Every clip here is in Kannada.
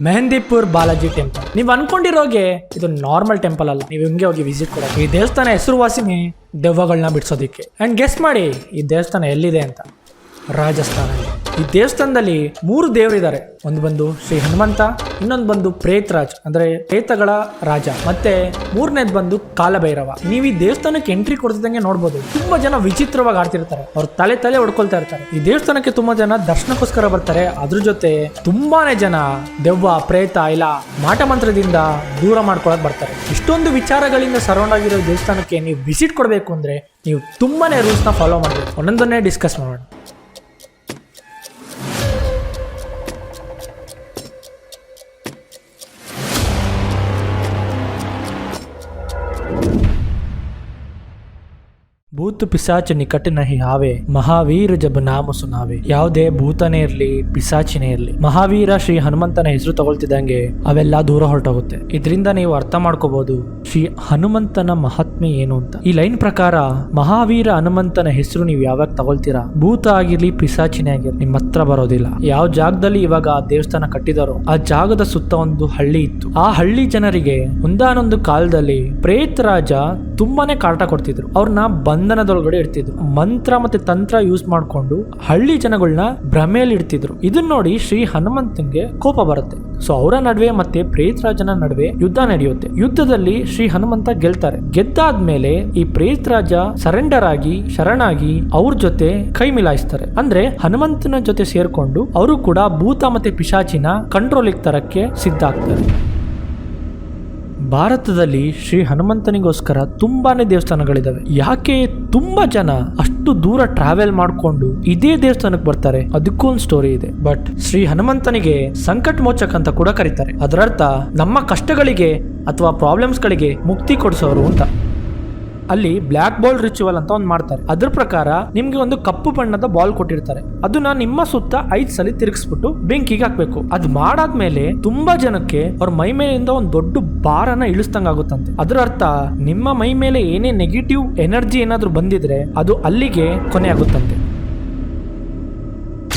ಮೆಹಂದಿಪುರ್ ಬಾಲಾಜಿ ಟೆಂಪಲ್. ನೀವು ಅನ್ಕೊಂಡಿರೋಗೆ ಇದು ನಾರ್ಮಲ್ ಟೆಂಪಲ್ ಅಲ್ಲ. ನೀವು ಹಿಂಗೆ ಹೋಗಿ ವಿಸಿಟ್ ಕೊಡೋಕೆ ಈ ದೇವಸ್ಥಾನ ಹೆಸರುವಾಸಿನೇ ದೆವ್ವಗಳನ್ನ ಬಿಡಿಸೋದಿಕ್ಕೆ. ಅಂಡ್ ಗೆಸ್ ಮಾಡಿ, ಈ ದೇವಸ್ಥಾನ ಎಲ್ಲಿದೆ ಅಂತ. ರಾಜಸ್ಥಾನಲ್ಲಿ. ಈ ದೇವಸ್ಥಾನದಲ್ಲಿ ಮೂರು ದೇವರಿದ್ದಾರೆ. ಒಂದು ಬಂದು ಶ್ರೀ ಹನುಮಂತ, ಇನ್ನೊಂದು ಬಂದು ಪ್ರೇತರಾಜ್, ಅಂದ್ರೆ ಪ್ರೇತಗಳ ರಾಜ. ಮತ್ತೆ ಮೂರನೇದು ಬಂದು ಕಾಲಭೈರವ. ನೀವು ಈ ದೇವಸ್ಥಾನಕ್ಕೆ ಎಂಟ್ರಿ ಕೊಡ್ತಿದ್ದಂಗೆ ನೋಡ್ಬೋದು. ತುಂಬಾ ಜನ ವಿಚಿತ್ರವಾಗಿ ಆಡ್ತಿರ್ತಾರೆ. ಅವ್ರ ತಲೆ ತಲೆ ಹೊಡ್ಕೊಳ್ತಾ ಇರ್ತಾರೆ. ಈ ದೇವಸ್ಥಾನಕ್ಕೆ ತುಂಬಾ ಜನ ದರ್ಶನಕ್ಕೋಸ್ಕರ ಬರ್ತಾರೆ. ಅದ್ರ ಜೊತೆ ತುಂಬಾನೇ ಜನ ದೆವ್ವ, ಪ್ರೇತ ಇಲ್ಲ, ಮಾಟ ಮಂತ್ರದಿಂದ ದೂರ ಮಾಡ್ಕೊಳಕ್ ಬರ್ತಾರೆ. ಇಷ್ಟೊಂದು ವಿಚಾರಗಳಿಂದ ಸರೌಂಡ್ ಆಗಿರೋ ದೇವಸ್ಥಾನಕ್ಕೆ ನೀವು ವಿಸಿಟ್ ಕೊಡಬೇಕು ಅಂದ್ರೆ ನೀವು ತುಂಬಾನೇ ರೂಲ್ಸ್ನ ಫಾಲೋ ಮಾಡಬೇಕು. ಒಂದೊಂದನ್ನೇ ಡಿಸ್ಕಸ್ ಮಾಡೋಣ. ಭೂತ ಪಿಸಾಚ ನಿಕಟ ನಹಿ ಹಾವೆ, ಮಹಾವೀರ ಜಬ ನಾಮ ಸುನಾವೆ. ಯಾವುದೇ ಭೂತನೇ ಇರ್ಲಿ, ಪಿಸಾಚಿನೇ ಇರ್ಲಿ, ಮಹಾವೀರ ಶ್ರೀ ಹನುಮಂತನ ಹೆಸರು ತಗೊಳ್ತಿದ್ದಂಗೆ ಅವೆಲ್ಲ ದೂರ ಹೊರಟೋಗುತ್ತೆ. ಇದರಿಂದ ನೀವು ಅರ್ಥ ಮಾಡ್ಕೋಬಹುದು ಶ್ರೀ ಹನುಮಂತನ ಮಹಾತ್ಮೆ ಏನು ಅಂತ. ಈ ಲೈನ್ ಪ್ರಕಾರ, ಮಹಾವೀರ ಹನುಮಂತನ ಹೆಸರು ನೀವು ಯಾವಾಗ ತಗೊಳ್ತೀರಾ? ಭೂತ ಆಗಿರ್ಲಿ, ಪಿಸಾಚಿನೇ ಆಗಿರ್ಲಿ, ನಿಮ್ಮ ಹತ್ರ ಬರೋದಿಲ್ಲ. ಯಾವ ಜಾಗದಲ್ಲಿ ಇವಾಗ ಆ ದೇವಸ್ಥಾನ ಕಟ್ಟಿದಾರೋ, ಆ ಜಾಗದ ಸುತ್ತ ಒಂದು ಹಳ್ಳಿ ಇತ್ತು. ಆ ಹಳ್ಳಿ ಜನರಿಗೆ ಒಂದಾನೊಂದು ಕಾಲದಲ್ಲಿ ಪ್ರೇತ್ ರಾಜ ತುಂಬಾನೇ ಕಾಟ ಕೊಡ್ತಿದ್ರು. ಅವ್ರನ್ನ ಬಂಧನದೊಳಗಡೆ ಇಡ್ತಿದ್ರು ಮಂತ್ರ ಮತ್ತೆ ತಂತ್ರ ಯೂಸ್ ಮಾಡಿಕೊಂಡು ಹಳ್ಳಿ ಜನಗಳನ್ನ ಭ್ರಮೆಯಲ್ಲಿ ಇಡ್ತಿದ್ರು. ಇದನ್ನ ನೋಡಿ ಶ್ರೀ ಹನುಮಂತನಿಗೆ ಕೋಪ ಬರುತ್ತೆ. ಸೊ ಅವರ ನಡುವೆ ಮತ್ತೆ ಪ್ರೇತ್ ರಾಜನ ನಡುವೆ ಯುದ್ಧ ನಡೆಯುತ್ತೆ. ಯುದ್ಧದಲ್ಲಿ ಶ್ರೀ ಹನುಮಂತ ಗೆಲ್ತಾರೆ. ಗೆದ್ದಾದ್ಮೇಲೆ ಈ ಪ್ರೇತ್ ರಾಜ ಸರೆಂಡರ್ ಆಗಿ, ಶರಣಾಗಿ ಅವ್ರ ಜೊತೆ ಕೈ ಮಿಲಾಯಿಸ್ತಾರೆ. ಅಂದ್ರೆ ಹನುಮಂತನ ಜೊತೆ ಸೇರ್ಕೊಂಡು ಅವರು ಕೂಡ ಭೂತ ಮತ್ತೆ ಪಿಶಾಚಿನ ಕಂಟ್ರೋಲಿಗೆ ತರಕ್ಕೆ ಸಿದ್ಧ ಆಗ್ತಾರೆ. ಭಾರತದಲ್ಲಿ ಶ್ರೀ ಹನುಮಂತನಿಗೋಸ್ಕರ ತುಂಬಾನೇ ದೇವಸ್ಥಾನಗಳಿದ್ದಾವೆ ಯಾಕೆ ತುಂಬಾ ಜನ ಅಷ್ಟು ದೂರ ಟ್ರಾವೆಲ್ ಮಾಡಿಕೊಂಡು ಇದೇ ದೇವಸ್ಥಾನಕ್ಕೆ ಬರ್ತಾರೆ? ಅದಕ್ಕೂ ಒಂದು ಸ್ಟೋರಿ ಇದೆ. ಬಟ್ ಶ್ರೀ ಹನುಮಂತನಿಗೆ ಸಂಕಟ ಮೋಚಕ್ ಅಂತ ಕೂಡ ಕರೀತಾರೆ. ಅದರರ್ಥ ನಮ್ಮ ಕಷ್ಟಗಳಿಗೆ ಅಥವಾ ಪ್ರಾಬ್ಲಮ್ಸ್ಗಳಿಗೆ ಮುಕ್ತಿ ಕೊಡಿಸೋರು ಅಂತ. ಅಲ್ಲಿ ಬ್ಲ್ಯಾಕ್ ಬಾಲ್ ರಿಚುವಲ್ ಅಂತ ಒಂದು ಮಾಡ್ತಾರೆ. ಅದ್ರ ಪ್ರಕಾರ ನಿಮ್ಗೆ ಒಂದು ಕಪ್ಪು ಬಣ್ಣದ ಬಾಲ್ ಕೊಟ್ಟಿರ್ತಾರೆ. ಅದನ್ನ ನಿಮ್ಮ ಸುತ್ತ ಐದ್ ಸಲ ತಿರುಗಿಸ್ಬಿಟ್ಟು ಬೆಂಕಿಗೆ ಹಾಕ್ಬೇಕು. ಅದ್ ಮಾಡಾದ್ಮೇಲೆ ತುಂಬಾ ಜನಕ್ಕೆ ಅವ್ರ ಮೈ ಮೇಲಿಂದ ಒಂದು ದೊಡ್ಡ ಭಾರನ ಇಳಿಸ್ದಂಗ ಆಗುತ್ತಂತೆ ಅದರ ಅರ್ಥ ನಿಮ್ಮ ಮೈ ಮೇಲೆ ಏನೇ ನೆಗೆಟಿವ್ ಎನರ್ಜಿ ಏನಾದರೂ ಬಂದಿದ್ರೆ ಅದು ಅಲ್ಲಿಗೆ ಕೊನೆ ಆಗುತ್ತಂತೆ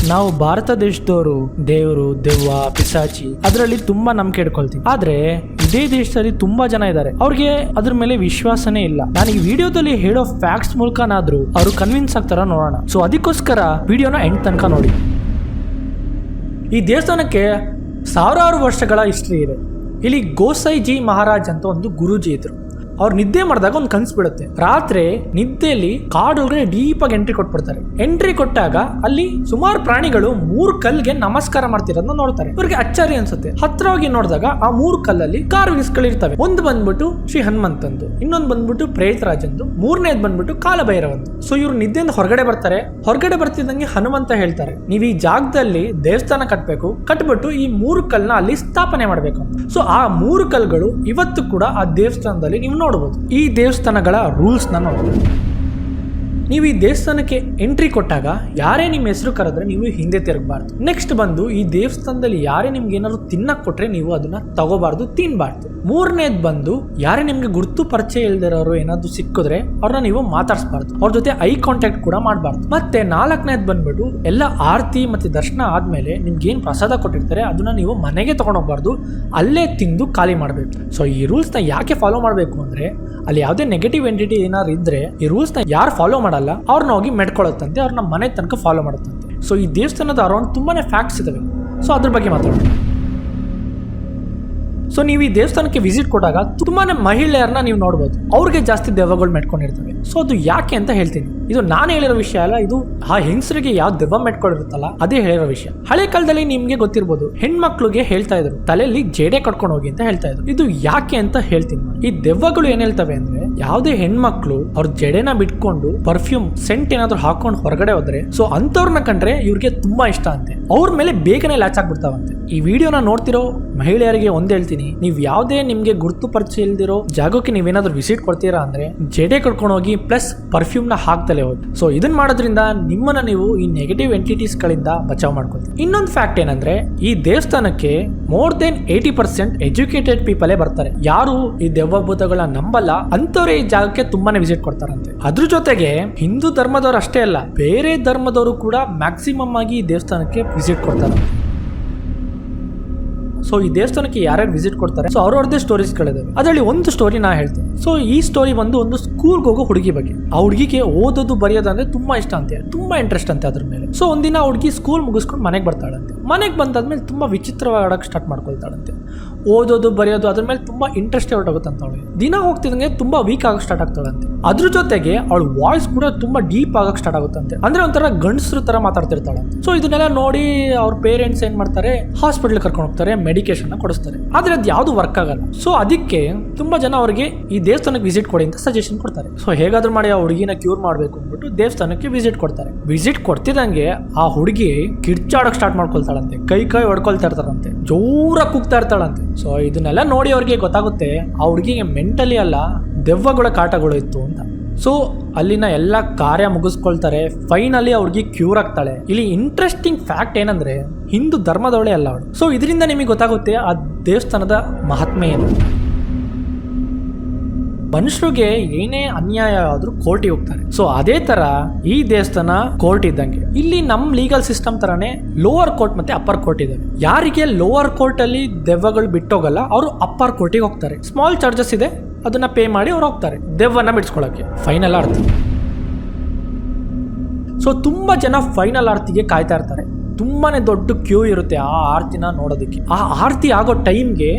ನಾವು ಭಾರತ ದೇಶದವರು, ದೇವರು, ದೆವ್ವ, ಪಿಸಾಚಿ ಅದರಲ್ಲಿ ತುಂಬಾ ನಂಬಿಕೆ ಇಟ್ಕೊಳ್ತೀವಿ. ಆದ್ರೆ ಇದೇ ದೇಶದಲ್ಲಿ ತುಂಬಾ ಜನ ಇದ್ದಾರೆ. ಅವ್ರಿಗೆ ಅದ್ರ ಮೇಲೆ ವಿಶ್ವಾಸನೇ ಇಲ್ಲ. ನಾನು ಈ ವಿಡಿಯೋದಲ್ಲಿ ಹೇಳೋ ಫ್ಯಾಕ್ಟ್ಸ್ ಮೂಲಕನಾದ್ರೂ ಅವರು ಕನ್ವಿನ್ಸ್ ಆಗ್ತಾರ ನೋಡೋಣ. ಸೊ ಅದಕ್ಕೋಸ್ಕರ ವಿಡಿಯೋನ ಎಂಡ್ ತನಕ ನೋಡಿ. ಈ ದೇವಸ್ಥಾನಕ್ಕೆ ಸಾವಿರಾರು ವರ್ಷಗಳ ಹಿಸ್ಟ್ರಿ ಇದೆ. ಇಲ್ಲಿ ಗೋಸೈಜಿ ಮಹಾರಾಜ್ ಅಂತ ಒಂದು ಗುರುಜಿ ಇದ್ರು. ಅವ್ರು ನಿದ್ದೆ ಮಾಡಿದಾಗ ಒಂದು ಕನ್ಸು ಬಿಡುತ್ತೆ ರಾತ್ರಿ ನಿದ್ದೆಯಲ್ಲಿ ಕಾಡೊಳಗಡೆ ಡೀಪ್ ಆಗಿ ಎಂಟ್ರಿ ಕೊಟ್ಬಿಡ್ತಾರೆ. ಎಂಟ್ರಿ ಕೊಟ್ಟಾಗ ಅಲ್ಲಿ ಸುಮಾರು ಪ್ರಾಣಿಗಳು ಮೂರು ಕಲ್ಗೆ ನಮಸ್ಕಾರ ಮಾಡ್ತಿರೋದನ್ನ ನೋಡ್ತಾರೆ. ಇವ್ರಿಗೆ ಅಚ್ಚರಿ ಅನ್ಸುತ್ತೆ. ಹತ್ರ ನೋಡಿದಾಗ ಆ ಮೂರು ಕಲ್ಲಲ್ಲಿ ಕಾರ್ವಿಸ್ಗಳಿರ್ತವೆ ಒಂದು ಬಂದ್ಬಿಟ್ಟು ಶ್ರೀ ಹನುಮಂತಂದು, ಇನ್ನೊಂದು ಬಂದ್ಬಿಟ್ಟು ಪ್ರೇತರಾಜಂದು, ಮೂರನೇದು ಬಂದ್ಬಿಟ್ಟು ಕಾಲಭೈರವಂದು. ಸೊ ಇವ್ರು ನಿದ್ದೆಯಿಂದ ಹೊರಗಡೆ ಬರ್ತಾರೆ. ಹೊರಗಡೆ ಬರ್ತಿದ್ದಂಗೆ ಹನುಮಂತ ಹೇಳ್ತಾರೆ, ನೀವು ಈ ಜಾಗದಲ್ಲಿ ದೇವಸ್ಥಾನ ಕಟ್ಟಬೇಕು ಕಟ್ಬಿಟ್ಟು ಈ ಮೂರು ಕಲ್ನ ಅಲ್ಲಿ ಸ್ಥಾಪನೆ ಮಾಡಬೇಕು ಸೊ ಆ ಮೂರು ಕಲ್ಗಳು ಇವತ್ತು ಕೂಡ ಆ ದೇವಸ್ಥಾನದಲ್ಲಿ ನೀವು ನೋಡಬಹುದು ಈ ದೇವಸ್ಥಾನಗಳ ರೂಲ್ಸ್ನ ನೋಡಬಹುದು ನೀವು ಈ ದೇವಸ್ಥಾನಕ್ಕೆ ಎಂಟ್ರಿ ಕೊಟ್ಟಾಗ ಯಾರೇ ನಿಮ್ಮ ಹೆಸರು ಕರೆದ್ರೆ ನೀವು ಹಿಂದೆ ತಿರುಗಬಾರ್ದು. ನೆಕ್ಸ್ಟ್ ಬಂದು ಈ ದೇವಸ್ಥಾನದಲ್ಲಿ ಯಾರೇ ನಿಮ್ಗೆ ಏನಾದ್ರು ತಿನ್ನಕ್ ಕೊಟ್ರೆ ನೀವು ಅದನ್ನ ತಗೋಬಾರ್ದು, ತಿನ್ಬಾರ್ದು. ಮೂರನೇದ್ ಬಂದು ಯಾರೇ ನಿಮ್ಗೆ ಗುರುತು ಪರಿಚಯ ಇಲ್ದಿರೋರು ಏನಾದ್ರು ಸಿಕ್ಕಿದ್ರೆ ಅವ್ರನ್ನ ನೀವು ಮಾತಾಡ್ಸಬಾರ್ದು. ಅವ್ರ ಜೊತೆ ಐ ಕಾಂಟ್ಯಾಕ್ಟ್ ಕೂಡ ಮಾಡಬಾರ್ದು. ಮತ್ತೆ ನಾಲ್ಕನೇದು ಬಂದ್ಬಿಟ್ಟು ಎಲ್ಲ ಆರತಿ ಮತ್ತೆ ದರ್ಶನ ಆದ್ಮೇಲೆ ನಿಮ್ಗೆ ಏನ್ ಪ್ರಸಾದ ಕೊಟ್ಟಿರ್ತಾರೆ ಅದನ್ನ ನೀವು ಮನೆಗೆ ತಗೊಂಡೋಗ್ಬಾರ್ದು. ಅಲ್ಲೇ ತಿಂದು ಖಾಲಿ ಮಾಡಬೇಕು. ಸೊ ಈ ರೂಲ್ಸ್ನ ಯಾಕೆ ಫಾಲೋ ಮಾಡಬೇಕು ಅಂದ್ರೆ ಅಲ್ಲಿ ಯಾವುದೇ ನೆಗೆಟಿವ್ ಎಂಟಿಟಿ ಏನಾದ್ರು ಇದ್ರೆ ಈ ರೂಲ್ಸ್ನ ಯಾರು ಫಾಲೋ ಮಾಡಲ್ಲ ಅವ್ರನ್ನ ಹೋಗಿ ಮೆಡ್ಕೊಳ್ಳುತ್ತಂತೆ ಅವ್ರನ್ನ ಮನೆ ತನಕ ಫಾಲೋ ಮಾಡುತ್ತಂತೆ. ಸೊ ಈ ದೇವಸ್ಥಾನದ ಅರೌಂಡ್ ತುಂಬಾನೇ ಫ್ಯಾಕ್ಟ್ಸ್ ಇದಾವೆ. ಸೊ ಅದ್ರ ಬಗ್ಗೆ ಮಾತಾಡೋಣ. ಸೊ ನೀವು ಈ ದೇವಸ್ಥಾನಕ್ಕೆ ವಿಸಿಟ್ ಕೊಟ್ಟಾಗ ತುಂಬಾನೇ ಮಹಿಳೆಯರನ್ನ ನೀವು ನೋಡ್ಬೋದು. ಅವ್ರಿಗೆ ಜಾಸ್ತಿ ದೆವ್ವಗಳು ಮೆಟ್ಕೊಂಡಿರ್ತವೆ ಸೊ ಅದು ಯಾಕೆ ಅಂತ ಹೇಳ್ತೀನಿ. ಇದು ನಾನು ಹೇಳಿರೋ ವಿಷಯ ಅಲ್ಲ, ಇದು ಆ ಹೆಂಗಸರಿಗೆ ಯಾವ ದೆವ್ವ ಮೆಟ್ಕೊಂಡಿರುತ್ತಲ್ಲ ಅದೇ ಹೇಳಿರೋ ವಿಷಯ. ಹಳೆ ಕಾಲದಲ್ಲಿ ನಿಮ್ಗೆ ಗೊತ್ತಿರ್ಬೋದು, ಹೆಣ್ಮಕ್ಳಿಗೆ ಹೇಳ್ತಾ ಇದ್ರು, ತಲೆಯಲ್ಲಿ ಜೇಡೆ ಕಟ್ಕೊಂಡು ಹೋಗಿ ಅಂತ ಹೇಳ್ತಾ ಇದ್ರು. ಇದು ಯಾಕೆ ಅಂತ ಹೇಳ್ತೀನಿ ಈ ದೆವ್ವಗಳು ಏನ್ ಹೇಳ್ತವೆ ಅಂದ್ರೆ, ಯಾವುದೇ ಹೆಣ್ಮಕ್ಳು ಅವ್ರ ಜಡೆನ ಬಿಟ್ಕೊಂಡು ಪರ್ಫ್ಯೂಮ್ ಸೆಂಟ್ ಏನಾದ್ರು ಹಾಕೊಂಡು ಹೊರಗಡೆ ಹೋದ್ರೆ, ಸೊ ಅಂತವ್ರನ್ನ ಕಂಡ್ರೆ ಇವ್ರಿಗೆ ತುಂಬಾ ಇಷ್ಟ ಅಂತೆ. ಅವ್ರ ಮೇಲೆ ಬೇಗನೆ ಲ್ಯಾಚ್ ಆಗ್ಬಿಡ್ತಾವಂತೆ. ಈ ವಿಡಿಯೋನ ನೋಡ್ತಿರೋ ಮಹಿಳೆಯರಿಗೆ ಒಂದ್ ಹೇಳ್ತೀನಿ. ನೀವು ಯಾವುದೇ ನಿಮ್ಗೆ ಗುರುತು ಪರಿಚಯ ಇಲ್ದಿರೋ ಜಾಗಕ್ಕೆ ನೀವೇನಾದ್ರೂ ವಿಸಿಟ್ ಕೊಡ್ತೀರಾ ಅಂದ್ರೆ, ಜಡೆ ಕಟ್ಕೊಂಡು ಹೋಗಿ ಪ್ಲಸ್ ಪರ್ಫ್ಯೂಮ್ನ ಹಾಕ್ತಲೇ ಹೋಗಿ. ಸೊ ಇದನ್ನ ಮಾಡೋದ್ರಿಂದ ನಿಮ್ಮನ್ನ ನೀವು ಈ ನೆಗೆಟಿವ್ ಎಂಟಿಟೀಸ್ಗಳಿಂದ ಬಚಾವ್ ಮಾಡ್ಕೊಳ್ತೀವಿ ಇನ್ನೊಂದು ಫ್ಯಾಕ್ಟ್ ಏನಂದ್ರೆ, ಈ ದೇವಸ್ಥಾನಕ್ಕೆ more than eighty percent educated ಪೀಪಲೇ ಬರ್ತಾರೆ. ಯಾರು ಈ ದೇವಭೂತಗಳ ನಂಬಲ್ಲ ಅಂತವ್ರೆ ಈ ಜಾಗಕ್ಕೆ ತುಂಬಾನೇ ವಿಸಿಟ್ ಕೊಡ್ತಾರಂತೆ. ಅದ್ರ ಜೊತೆಗೆ ಹಿಂದೂ ಧರ್ಮದವ್ರು ಅಷ್ಟೇ ಅಲ್ಲ, ಬೇರೆ ಧರ್ಮದವರು ಕೂಡ ಮ್ಯಾಕ್ಸಿಮಮ್ ಆಗಿ ಈ ದೇವಸ್ಥಾನಕ್ಕೆ ವಿಸಿಟ್ ಕೊಡ್ತಾರಂತೆ. ಸೊ ಈ ದೇವಸ್ಥಾನಕ್ಕೆ ಯಾರ್ಯಾರು ವಿಸಿಟ್ ಕೊಡ್ತಾರೆ? ಸೊ ಸ್ಟೋರೀಸ್ ಸ್ಟೋರೀಸ್ಗಳಿದಾವೆ ಅದರಲ್ಲಿ ಒಂದು ಸ್ಟೋರಿ ನಾ ಹೇಳ್ತೀನಿ ಸೊ ಈ ಸ್ಟೋರಿ ಬಂದು ಒಂದು ಸ್ಕೂಲ್ಗೆ ಹೋಗೋ ಹುಡುಗಿ ಬಗ್ಗೆ. ಆ ಹುಡುಗಿಗೆ ಓದೋದು ಬರೆಯೋದಂದ್ರೆ ತುಂಬಾ ಇಷ್ಟ ಅಂತೆ. ತುಂಬಾ ಇಂಟ್ರೆಸ್ಟ್ ಅಂತೆ ಅದ್ರ ಮೇಲೆ. ಸೊ ಒಂದಿನ ಹುಡುಗಿ ಸ್ಕೂಲ್ ಮುಗಿಸ್ಕೊಂಡು ಮನೆಗೆ ಬರ್ತಾಳಂತೆ. ಮನೆಗೆ ಬಂದಾದ್ಮೇಲೆ ತುಂಬ ವಿಚಿತ್ರವಾಗಿ ಆಡೋಕೆ ಸ್ಟಾರ್ಟ್ ಮಾಡ್ಕೊಳ್ತಾಳಂತೆ. ಓದೋದು, ಬರೆಯೋದು ಅದ್ರ ಮೇಲೆ ತುಂಬ ಇಂಟ್ರೆಸ್ಟ್ ಹೊರಟೋಗುತ್ತಂತ ಅವಳಿಗೆ ದಿನ ಹೋಗ್ತಿದಂಗೆ ತುಂಬ ವೀಕ್ ಆಗಕ್ಕೆ ಸ್ಟಾರ್ಟ್ ಆಗ್ತಾಳಂತೆ. ಅದ್ರ ಜೊತೆಗೆ ಅವಳ ವಾಯ್ಸ್ ಕೂಡ ತುಂಬ ಡೀಪ್ ಆಗಕ್ಕೆ ಸ್ಟಾರ್ಟ್ ಆಗುತ್ತಂತೆ. ಅಂದ್ರೆ ಒಂಥರ ಗಂಡಸ್ರ ಥರ ಮಾತಾಡ್ತಿರ್ತಾಳಂತೆ. ಸೊ ಇದನ್ನೆಲ್ಲ ನೋಡಿ ಅವ್ರ ಪೇರೆಂಟ್ಸ್ ಏನು ಮಾಡ್ತಾರೆ? ಹಾಸ್ಪಿಟಲ್ ಕರ್ಕೊಂಡು ಹೋಗ್ತಾರೆ ಮೆಡಿಕೇಶನ್ ಕೊಡಿಸ್ತಾರೆ. ಆದ್ರೆ ಅದು ಯಾವುದು ವರ್ಕ್ ಆಗಲ್ಲ. ಸೊ ಅದಕ್ಕೆ ತುಂಬಾ ಜನ ಅವರಿಗೆ ಈ ದೇವಸ್ಥಾನಕ್ಕೆ ವಿಸಿಟ್ ಕೊಡಿ ಅಂತ ಸಜೆಷನ್ ಕೊಡ್ತಾರೆ. ಸೊ ಹೇಗಾದ್ರೂ ಮಾಡಿ ಆ ಹುಡುಗಿನ ಕ್ಯೂರ್ ಮಾಡಬೇಕು ಅಂದ್ಬಿಟ್ಟು ದೇವಸ್ಥಾನಕ್ಕೆ ವಿಸಿಟ್ ಕೊಡ್ತಾರೆ. ವಿಸಿಟ್ ಕೊಡ್ತಿದ್ದಂಗೆ ಆ ಹುಡುಗಿ ಕಿರ್ಚಾಡೋಕೆ ಸ್ಟಾರ್ಟ್ ಮಾಡ್ಕೊಳ್ತಾಳಂತೆ ಕೈ ಕೈ ಹೊಡ್ಕೊಳ್ತಾ ಇರ್ತಾರಂತೆ ಜೋರಾಗಿ ಕೂಗ್ತಾ ಇರ್ತಾಳಂತೆ. ಸೊ ಇದನ್ನೆಲ್ಲ ನೋಡಿ ಅವ್ರಿಗೆ ಗೊತ್ತಾಗುತ್ತೆ. ಆ ಹುಡುಗಿಗೆ ಮೆಂಟಲಿ ಅಲ್ಲ, ದೆವ್ವಗಳ ಕಾಟಗಳು ಇತ್ತು ಅಂತ. ಸೊ ಅಲ್ಲಿನ ಎಲ್ಲ ಕಾರ್ಯ ಮುಗಿಸ್ಕೊಳ್ತಾರೆ. ಫೈನಲಿ ಅವ್ರಿಗೆ ಕ್ಯೂರ್ ಆಗ್ತಾಳೆ. ಇಲ್ಲಿ ಇಂಟ್ರೆಸ್ಟಿಂಗ್ ಫ್ಯಾಕ್ಟ್ ಏನಂದ್ರೆ, ಹಿಂದೂ ಧರ್ಮದವಳೆ ಅಲ್ಲ ಅವಳು. ಸೊ ಇದರಿಂದ ನಿಮಗೆ ಗೊತ್ತಾಗುತ್ತೆ, ಆ ದೇವಸ್ಥಾನದ ಮಹಾತ್ಮೆ ಏನು ಮನುಷ್ಯರಿಗೆ ಏನೇ ಅನ್ಯಾಯ ಆದ್ರೂ ಕೋರ್ಟಿಗೆ ಹೋಗ್ತಾರೆ. ಸೊ ಅದೇ ತರ ಈ ದೇವಸ್ಥಾನ ಕೋರ್ಟ್ ಇದ್ದಂಗೆ. ಇಲ್ಲಿ ನಮ್ ಲೀಗಲ್ ಸಿಸ್ಟಮ್ ತರಾನೇ ಲೋವರ್ ಕೋರ್ಟ್ ಮತ್ತೆ ಅಪ್ಪರ್ ಕೋರ್ಟ್ ಇದೆ ಯಾರಿಗೆ ಲೋವರ್ ಕೋರ್ಟ್ ಅಲ್ಲಿ ದೆವ್ವಗಳು ಬಿಟ್ಟೋಗಲ್ಲ, ಅವರು ಅಪ್ಪರ್ ಕೋರ್ಟಿಗೆ ಹೋಗ್ತಾರೆ. ಸ್ಮಾಲ್ ಚಾರ್ಜಸ್ ಇದೆ, ಅದನ್ನ ಪೇ ಮಾಡಿ ಅವ್ರು ಹೋಗ್ತಾರೆ, ದೆವ್ವನ್ನ ಬಿಡಿಸ್ಕೊಳಕ್ಕೆ. ಫೈನಲ್ ಆರ್ತಿ. ಸೊ ತುಂಬಾ ಜನ ಫೈನಲ್ ಆರ್ತಿಗೆ ಕಾಯ್ತಾ ಇರ್ತಾರೆ. ತುಂಬಾನೇ ದೊಡ್ಡ ಕ್ಯೂ ಇರುತ್ತೆ ಆ ಆರ್ತಿನ ನೋಡೋದಕ್ಕೆ. ಆ ಆರತಿ ಆಗೋ ಟೈಮ್ಗೆ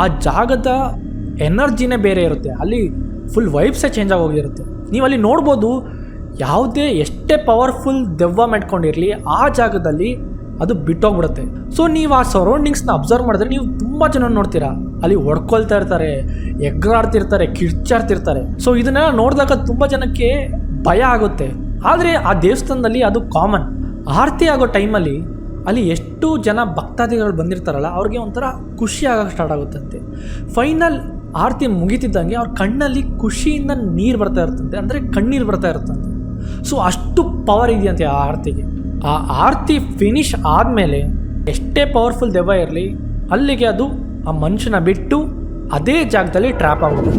ಆ ಜಾಗದ ಎನರ್ಜಿನೇ ಬೇರೆ ಇರುತ್ತೆ. ಅಲ್ಲಿ ಫುಲ್ ವೈಬ್ಸೇ ಚೇಂಜ್ ಆಗೋಗಿರುತ್ತೆ. ನೀವು ಅಲ್ಲಿ ನೋಡ್ಬೋದು ಯಾವುದೇ ಎಷ್ಟೇ ಪವರ್ಫುಲ್ ದೆವ್ವ ಮೆಟ್ಕೊಂಡಿರಲಿ ಆ ಜಾಗದಲ್ಲಿ ಅದು ಬಿಟ್ಟೋಗ್ಬಿಡುತ್ತೆ. ಸೊ ನೀವು ಆ ಸರೌಂಡಿಂಗ್ಸ್ನ ಅಬ್ಸರ್ವ್ ಮಾಡಿದ್ರೆ ನೀವು ತುಂಬ ಜನ ನೋಡ್ತೀರಾ. ಅಲ್ಲಿ ಹೊಡ್ಕೊಳ್ತಾ ಇರ್ತಾರೆ, ಎಗ್ರಾಡ್ತಿರ್ತಾರೆ, ಕಿರ್ಚಾಡ್ತಿರ್ತಾರೆ. ಸೊ ಇದನ್ನೆಲ್ಲ ನೋಡಿದಾಗ ತುಂಬ ಜನಕ್ಕೆ ಭಯ ಆಗುತ್ತೆ. ಆದರೆ ಆ ದೇವಸ್ಥಾನದಲ್ಲಿ ಅದು ಕಾಮನ್ ಆರತಿ ಆಗೋ ಟೈಮಲ್ಲಿ ಅಲ್ಲಿ ಎಷ್ಟು ಜನ ಭಕ್ತಾದಿಗಳು ಬಂದಿರ್ತಾರಲ್ಲ, ಅವ್ರಿಗೆ ಒಂಥರ ಖುಷಿ ಆಗೋಕ್ಕೆ ಸ್ಟಾರ್ಟ್ ಆಗುತ್ತಂತೆ ಫೈನಲ್ ಆರತಿ ಮುಗಿತಿದ್ದಂಗೆ ಅವ್ರ ಕಣ್ಣಲ್ಲಿ ಖುಷಿಯಿಂದ ನೀರು ಬರ್ತಾ ಇರ್ತಂತೆ, ಅಂದರೆ ಕಣ್ಣೀರು ಬರ್ತಾ ಇರ್ತಂತೆ. ಸೊ ಅಷ್ಟು ಪವರ್ ಇದೆಯಂತೆ ಆ ಆರತಿಗೆ. ಆ ಆರತಿ ಫಿನಿಶ್ ಆದಮೇಲೆ ಎಷ್ಟೇ ಪವರ್ಫುಲ್ ದೆವ್ವ ಇರಲಿ, ಅಲ್ಲಿಗೆ ಅದು ಆ ಮನುಷ್ಯನ ಬಿಟ್ಟು ಅದೇ ಜಾಗದಲ್ಲಿ ಟ್ರ್ಯಾಪ್ ಆಗುತ್ತೆ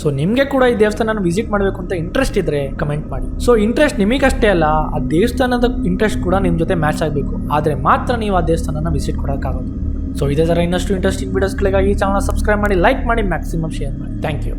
ಸೊ ನಿಮಗೆ ಕೂಡ ಈ ದೇವಸ್ಥಾನ ವಿಸಿಟ್ ಮಾಡಬೇಕು ಅಂತ ಇಂಟ್ರೆಸ್ಟ್ ಇದ್ರೆ ಕಮೆಂಟ್ ಮಾಡಿ. ಸೊ ಇಂಟ್ರೆಸ್ಟ್ ನಿಮಗಷ್ಟೇ ಅಲ್ಲ, ಆ ದೇವಸ್ಥಾನದ ಇಂಟ್ರೆಸ್ಟ್ ಕೂಡ ನಿಮ್ಮ ಜೊತೆ ಮ್ಯಾಚ್ ಆಗಬೇಕು. ಆದರೆ ಮಾತ್ರ ನೀವು ಆ ದೇವಸ್ಥಾನನ ವಿಸಿಟ್ ಕೊಡೋಕ್ಕಾಗೋದು ಸೊ ಇದೇ ಥರ ಇನ್ನಷ್ಟು ಇಂಟ್ರೆಸ್ಟಿಂಗ್ ವೀಡಿಯೋಸ್ಗಳಿಗಾಗಿ ಚಾನಲ್ ಸಬ್ಸ್ಕ್ರೈಬ್ ಮಾಡಿ ಲೈಕ್ ಮಾಡಿ ಮ್ಯಾಕ್ಸಿಮಮ್ ಶೇರ್ ಮಾಡಿ. Thank you